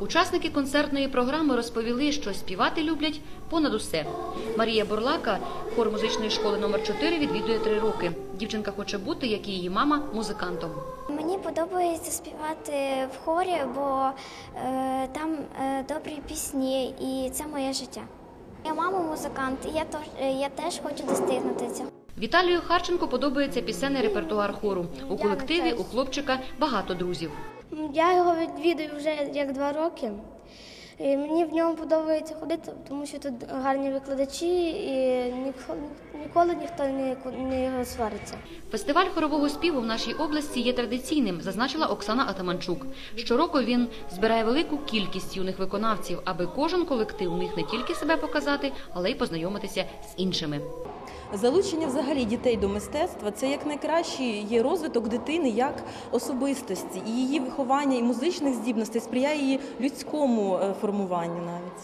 Учасники концертної програми розповіли, що співати люблять понад усе. Марія Бурлака, хор музичної школи номер 4 відвідує три роки. Дівчинка хоче бути, як і її мама, музикантом. Мені подобається співати в хорі, бо е, там е, добрі пісні, і це моє життя. Я мама музикант, і я, тож, я теж хочу достигнути цього. Віталію Харченко подобається пісенний репертуар хору. У колективі у хлопчика багато друзів. Я його відвідую вже як два роки. І мені в ньому подобається ходити, тому що тут гарні викладачі і ніколи, ніколи ніхто не, не свариться. Фестиваль хорового співу в нашій області є традиційним, зазначила Оксана Атаманчук. Щороку він збирає велику кількість юних виконавців, аби кожен колектив міг не тільки себе показати, але й познайомитися з іншими. Залучення взагалі дітей до мистецтва це як найкращий є розвиток дитини як особистості, і її виховання і музичних здібностей сприяє її людському е, формуванню навіть.